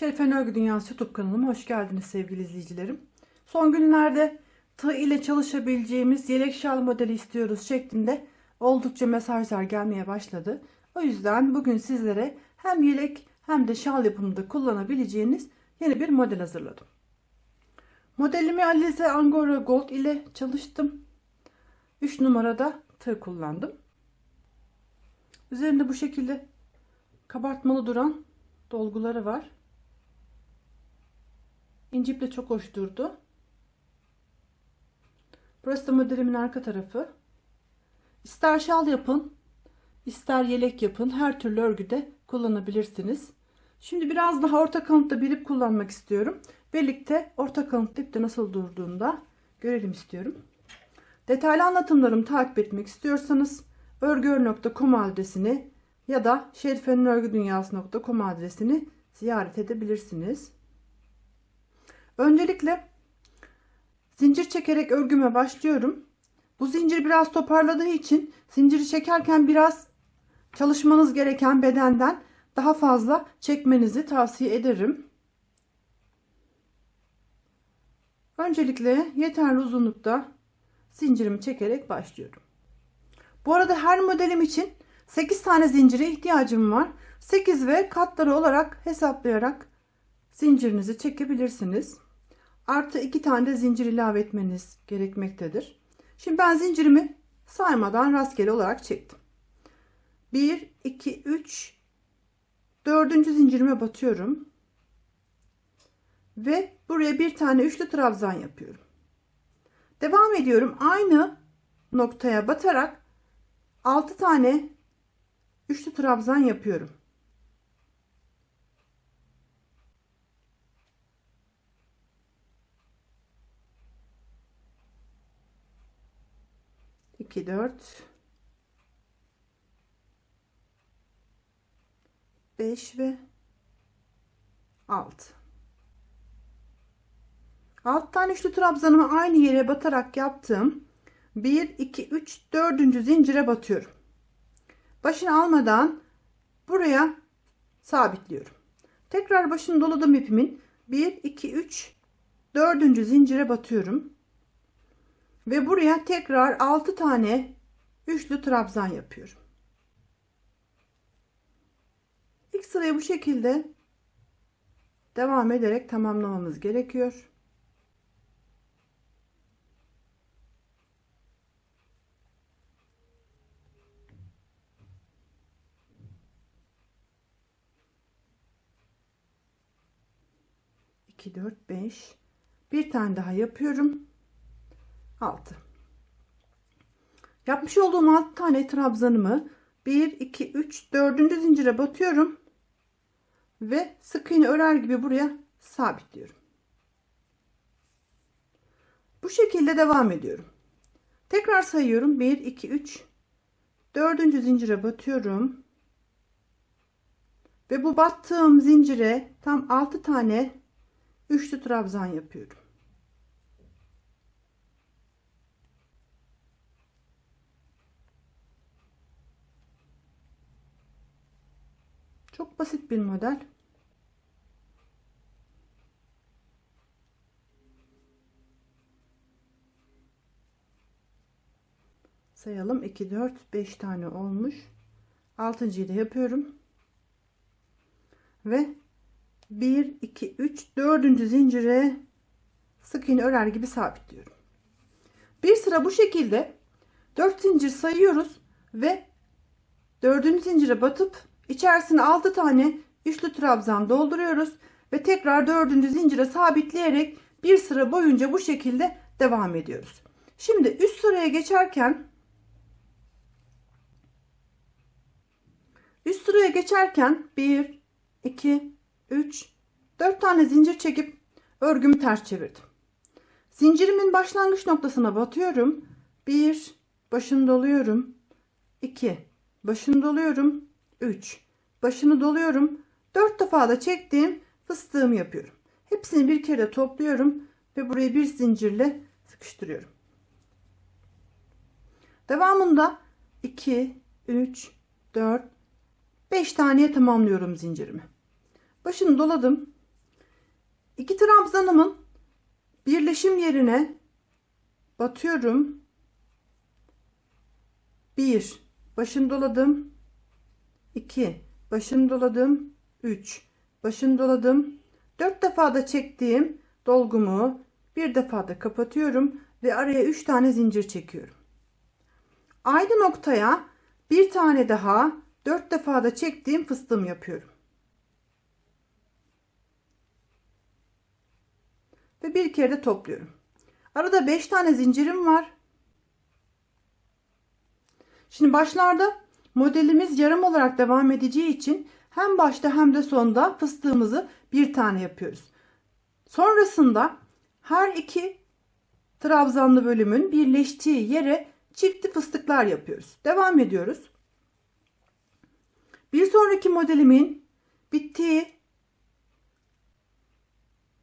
Şerifen Örgü Dünyası YouTube kanalıma hoş geldiniz sevgili izleyicilerim. Son günlerde tığ ile çalışabileceğimiz yelek şal modeli istiyoruz şeklinde oldukça mesajlar gelmeye başladı. O yüzden bugün sizlere hem yelek hem de şal yapımında kullanabileceğiniz yeni bir model hazırladım. Modelimi Alize Angora Gold ile çalıştım. 3 numarada tığ kullandım. Üzerinde bu şekilde kabartmalı duran dolguları var. İnci çok hoş durdu. Burası da modelimin arka tarafı. İster şal yapın, ister yelek yapın. Her türlü örgüde kullanabilirsiniz. Şimdi biraz daha orta kalıntıda bir ip kullanmak istiyorum. Birlikte orta kalıntıda ipte nasıl durduğunda görelim istiyorum. Detaylı anlatımlarımı takip etmek istiyorsanız örgüör.com adresini ya da şerifenörgüdünyası.com adresini ziyaret edebilirsiniz. Öncelikle zincir çekerek örgüme başlıyorum. Bu zincir biraz toparladığı için zinciri çekerken biraz çalışmanız gereken bedenden daha fazla çekmenizi tavsiye ederim. Öncelikle yeterli uzunlukta zincirimi çekerek başlıyorum. Bu arada her modelim için 8 tane zincire ihtiyacım var. 8 ve katları olarak hesaplayarak zincirinizi çekebilirsiniz. Artı 2 tane de zincir ilave etmeniz gerekmektedir. Şimdi ben zincirimi saymadan rastgele olarak çektim. 1, 2, 3, 4. zincirime batıyorum. Ve buraya bir tane üçlü trabzan yapıyorum. Devam ediyorum. Aynı noktaya batarak 6 tane üçlü trabzan yapıyorum. İki dört beş ve altı. Alt tane üçlü trabzanımı aynı yere batarak yaptım. 1 2 3 4. zincire batıyorum. Başını almadan buraya sabitliyorum. Tekrar başını doladım ipimin. 1 2 3 4. zincire batıyorum. Ve buraya tekrar 6 tane üçlü trabzan yapıyorum. İlk sırayı bu şekilde devam ederek tamamlamamız gerekiyor. İki, dört, beş. Bir tane daha yapıyorum. Altı. Yapmış olduğum 6 tane trabzanımı 1, 2, 3, 4. zincire batıyorum. Ve sık iğne örer gibi buraya sabitliyorum. Bu şekilde devam ediyorum. Tekrar sayıyorum. 1, 2, 3, 4. zincire batıyorum. Ve bu battığım zincire tam 6 tane üçlü trabzan yapıyorum. Çok basit bir model. Sayalım 2 4 5 tane olmuş. 6. da yapıyorum. Ve 1 2 3 4. zincire sık iğne örer gibi sabitliyorum. Bir sıra bu şekilde 4 zincir sayıyoruz ve 4. zincire batıp içerisine 6 tane üçlü trabzan dolduruyoruz ve tekrar 4. zincire sabitleyerek bir sıra boyunca bu şekilde devam ediyoruz. Şimdi üst sıraya geçerken üst sıraya geçerken 1 2 3 4 tane zincir çekip örgümü ters çevirdim. Zincirimin başlangıç noktasına batıyorum. 1 başını doluyorum. 2 başını doluyorum. 3 başını doluyorum. 4 defa da çektiğim fıstığımı yapıyorum. Hepsini bir kere topluyorum ve burayı bir zincirle sıkıştırıyorum. Devamında 2 3 4 5 taneye tamamlıyorum zincirimi. Başını doladım. İki trabzanımın birleşim yerine batıyorum. 1 başını doladım. 2 başını doladım. 3 başını doladım. 4 defa da çektiğim dolgumu bir defa da kapatıyorum ve araya 3 tane zincir çekiyorum. Aynı noktaya bir tane daha 4 defa da çektiğim fıstığım yapıyorum. Ve bir kere de topluyorum. Arada 5 tane zincirim var. Şimdi başlarda modelimiz yarım olarak devam edeceği için hem başta hem de sonda fıstığımızı bir tane yapıyoruz. Sonrasında her iki trabzanlı bölümün birleştiği yere çiftli fıstıklar yapıyoruz. Devam ediyoruz. Bir sonraki modelimin bittiği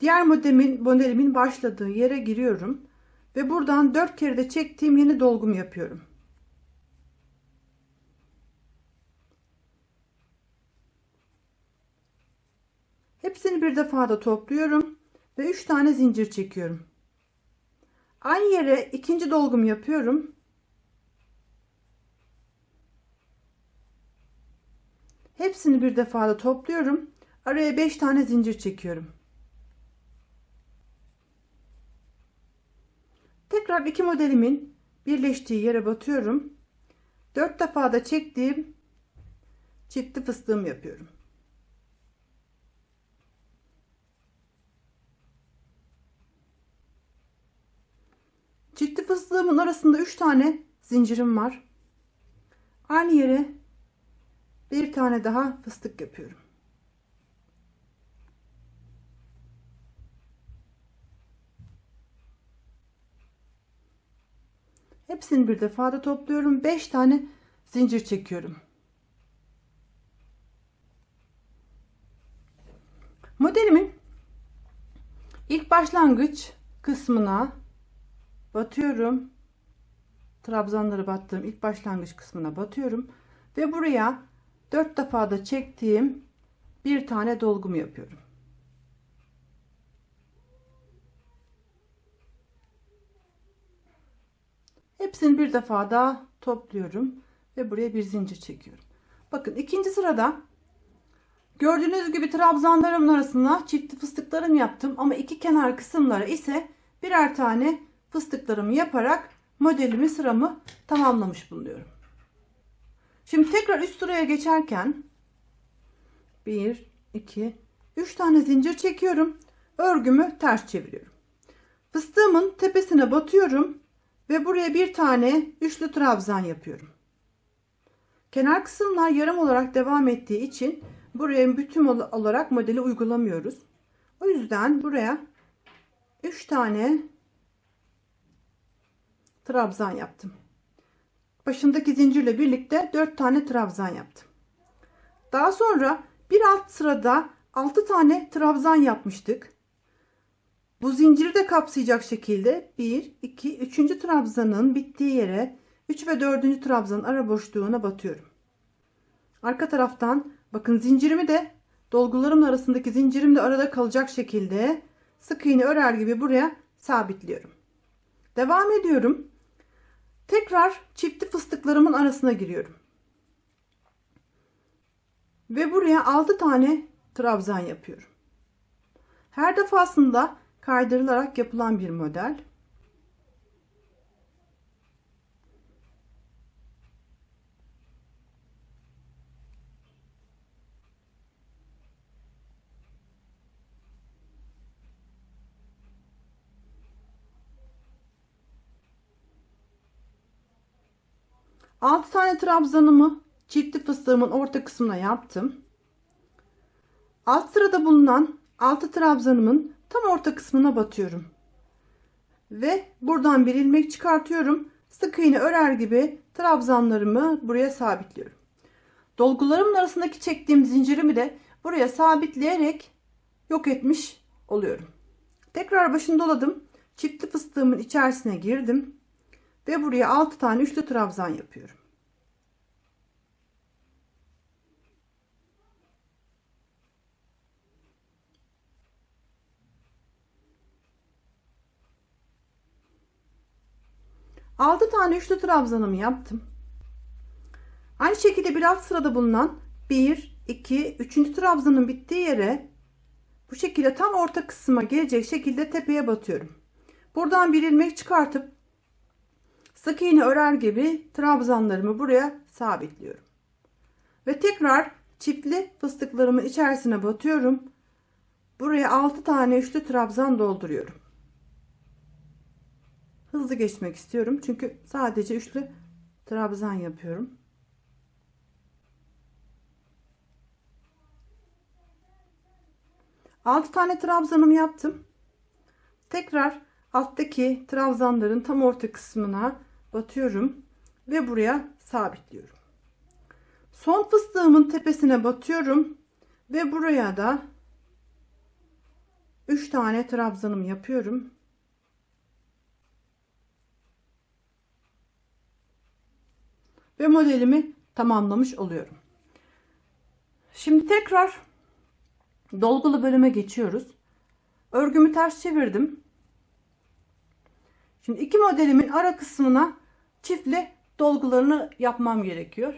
diğer modelimin, modelimin başladığı yere giriyorum ve buradan 4 kere de çektiğim yeni dolgumu yapıyorum. Hepsini bir defada topluyorum ve 3 tane zincir çekiyorum. Aynı yere ikinci dolgumu yapıyorum. Hepsini bir defada topluyorum. Araya 5 tane zincir çekiyorum. Tekrar iki modelimin birleştiği yere batıyorum. 4 defada çektiğim çiftli fıstığımı yapıyorum. Çiftli fıstığımın arasında 3 tane zincirim var. Aynı yere bir tane daha fıstık yapıyorum. Hepsini bir defada topluyorum. 5 tane zincir çekiyorum. Modelimin ilk başlangıç kısmına batıyorum. Trabzanları battığım ilk başlangıç kısmına batıyorum ve buraya 4 defa da çektiğim bir tane dolgumu yapıyorum. Hepsini bir defa daha topluyorum ve buraya bir zincir çekiyorum. Bakın ikinci sırada gördüğünüz gibi trabzanlarımın arasına çiftli fıstıklarım yaptım ama iki kenar kısımlara ise birer tane fıstıklarımı yaparak modelimi sıramı tamamlamış bulunuyorum. Şimdi tekrar üst sıraya geçerken 1 2 3 tane zincir çekiyorum. Örgümü ters çeviriyorum. Fıstığımın tepesine batıyorum ve buraya bir tane üçlü trabzan yapıyorum. Kenar kısımlar yarım olarak devam ettiği için buraya bütün olarak modeli uygulamıyoruz. O yüzden buraya 3 tane trabzan yaptım. Başındaki zincirle birlikte 4 tane trabzan yaptım. Daha sonra bir alt sırada 6 tane trabzan yapmıştık. Bu zinciri de kapsayacak şekilde 1, 2, 3. trabzanın bittiği yere 3 ve 4. trabzanın ara boşluğuna batıyorum. Arka taraftan bakın zincirimi de dolgularım arasındaki zincirim de arada kalacak şekilde sık iğne örer gibi buraya sabitliyorum. Devam ediyorum. Tekrar çiftli fıstıklarımın arasına giriyorum. Ve buraya 6 tane trabzan yapıyorum. Her defasında kaydırılarak yapılan bir model. Altı tane trabzanımı çiftli fıstığımın orta kısmına yaptım. Alt sırada bulunan 6 trabzanımın tam orta kısmına batıyorum. Ve buradan bir ilmek çıkartıyorum. Sık iğne örer gibi trabzanlarımı buraya sabitliyorum. Dolgularımın arasındaki çektiğim zincirimi de buraya sabitleyerek yok etmiş oluyorum. Tekrar başını doladım. Çiftli fıstığımın içerisine girdim. Ve buraya 6 tane üçlü trabzan yapıyorum. Altı tane üçlü trabzanımı yaptım. Aynı şekilde bir alt sırada bulunan 1, 2, 3. trabzanın bittiği yere bu şekilde tam orta kısma gelecek şekilde tepeye batıyorum. Buradan bir ilmek çıkartıp sık iğne örer gibi trabzanlarımı buraya sabitliyorum. Ve tekrar çiftli fıstıklarımın içerisine batıyorum. Buraya 6 tane üçlü trabzan dolduruyorum. Hızlı geçmek istiyorum çünkü sadece üçlü trabzan yapıyorum. Altı tane trabzanımı yaptım. Tekrar alttaki trabzanların tam orta kısmına batıyorum ve buraya sabitliyorum. Son fıstığımın tepesine batıyorum ve buraya da 3 tane trabzanım yapıyorum. Ve modelimi tamamlamış oluyorum. Şimdi tekrar dolgulu bölüme geçiyoruz. Örgümü ters çevirdim. Şimdi iki modelimin ara kısmına çiftli dolgularını yapmam gerekiyor.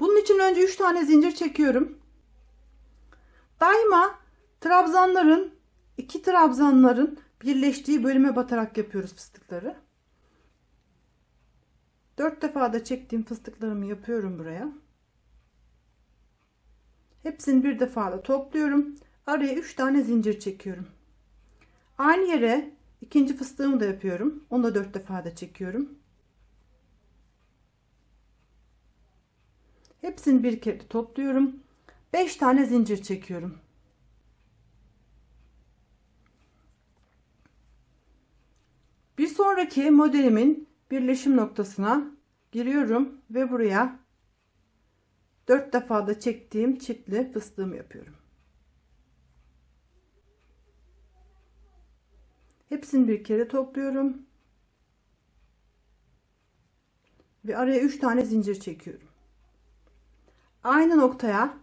Bunun için önce 3 tane zincir çekiyorum. Daima trabzanların iki trabzanların birleştiği bölüme batarak yapıyoruz fıstıkları. 4 defa da çektiğim fıstıklarımı yapıyorum buraya. Hepsini bir defada topluyorum. Araya 3 tane zincir çekiyorum. Aynı yere ikinci fıstığımı da yapıyorum. Onu da 4 defada çekiyorum. Hepsini bir kere topluyorum. 5 tane zincir çekiyorum. Bir sonraki modelimin birleşim noktasına giriyorum ve buraya 4 defa da çektiğim çiftli fıstığımı yapıyorum. Hepsini bir kere topluyorum. Ve araya 3 tane zincir çekiyorum. Aynı noktaya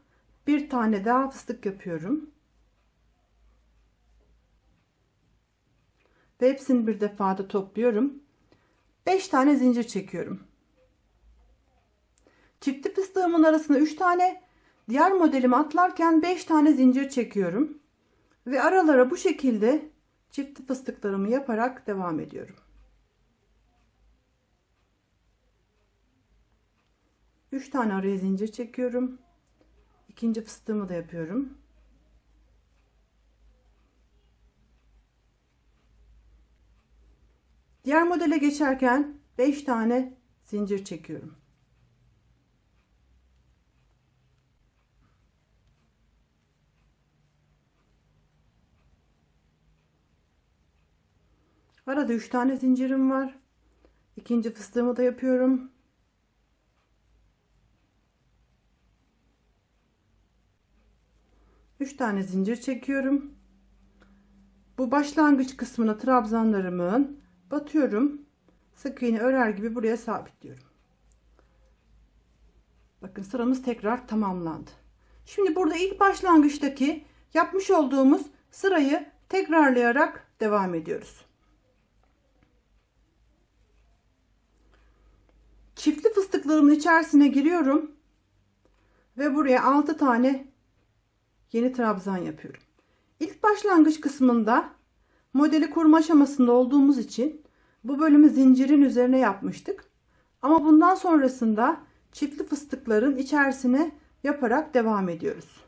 bir tane daha fıstık yapıyorum. Ve hepsini bir defada topluyorum. 5 tane zincir çekiyorum. Çifti fıstığımın arasına 3 tane, diğer modelimi atlarken 5 tane zincir çekiyorum. Ve aralara bu şekilde çifti fıstıklarımı yaparak devam ediyorum. 3 tane araya zincir çekiyorum. İkinci fıstığımı da yapıyorum. Diğer modele geçerken 5 tane zincir çekiyorum. Arada 3 tane zincirim var. İkinci fıstığımı da yapıyorum. Üç tane zincir çekiyorum. Bu başlangıç kısmına trabzanlarımın batıyorum. Sık iğne örer gibi buraya sabitliyorum. Bakın sıramız tekrar tamamlandı. Şimdi burada ilk başlangıçtaki yapmış olduğumuz sırayı tekrarlayarak devam ediyoruz. Çiftli fıstıklarımın içerisine giriyorum. Ve buraya 6 tane yeni trabzan yapıyorum. İlk başlangıç kısmında modeli kurma aşamasında olduğumuz için bu bölümü zincirin üzerine yapmıştık. Ama bundan sonrasında çiftli fıstıkların içerisine yaparak devam ediyoruz.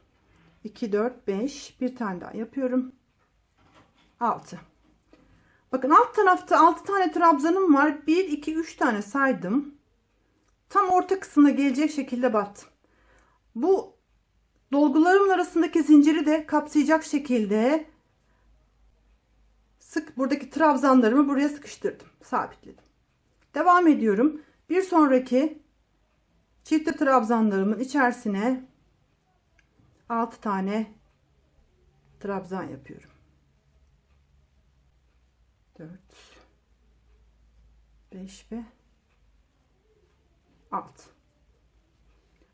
2, 4, 5 bir tane daha yapıyorum. 6. Bakın alt tarafta 6 tane trabzanım var. 1, 2, 3 tane saydım. Tam orta kısmına gelecek şekilde battım. Bu dolgularımın arasındaki zinciri de kapsayacak şekilde sık buradaki trabzanlarımı buraya sıkıştırdım. Sabitledim. Devam ediyorum. Bir sonraki çiftli trabzanlarımın içerisine 6 tane trabzan yapıyorum. 4 5 ve 6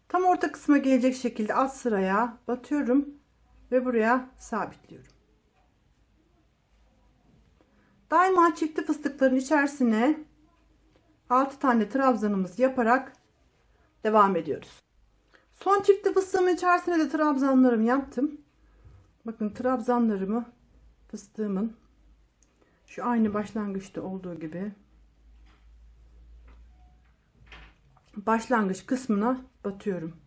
tam orta kısma gelecek şekilde alt sıraya batıyorum ve buraya sabitliyorum Daima çifti fıstıkların içerisine 6 tane trabzanımız yaparak devam ediyoruz. Son çifti fıstığımın içerisine de trabzanlarımı yaptım. Bakın trabzanlarımı fıstığımın şu aynı başlangıçta olduğu gibi başlangıç kısmına batıyorum.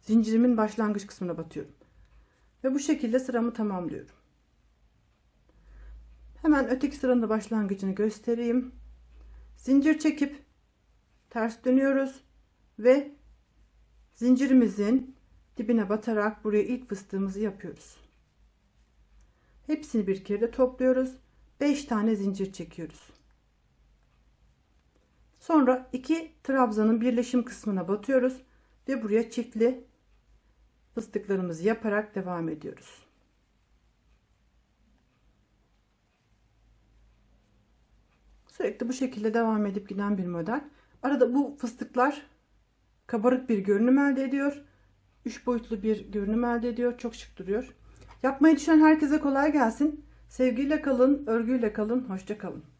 Zincirimin başlangıç kısmına batıyorum. Ve bu şekilde sıramı tamamlıyorum. Hemen öteki sıranın da başlangıcını göstereyim. Zincir çekip ters dönüyoruz ve zincirimizin dibine batarak buraya ilk fıstığımızı yapıyoruz. Hepsini bir kere de topluyoruz. 5 tane zincir çekiyoruz. Sonra iki trabzanın birleşim kısmına batıyoruz ve buraya çiftli fıstıklarımızı yaparak devam ediyoruz. Sürekli bu şekilde devam edip giden bir model. Arada bu fıstıklar kabarık bir görünüm elde ediyor. Üç boyutlu bir görünüm elde ediyor. Çok şık duruyor. Yapmayı düşünen herkese kolay gelsin. Sevgiyle kalın, örgüyle kalın, hoşça kalın.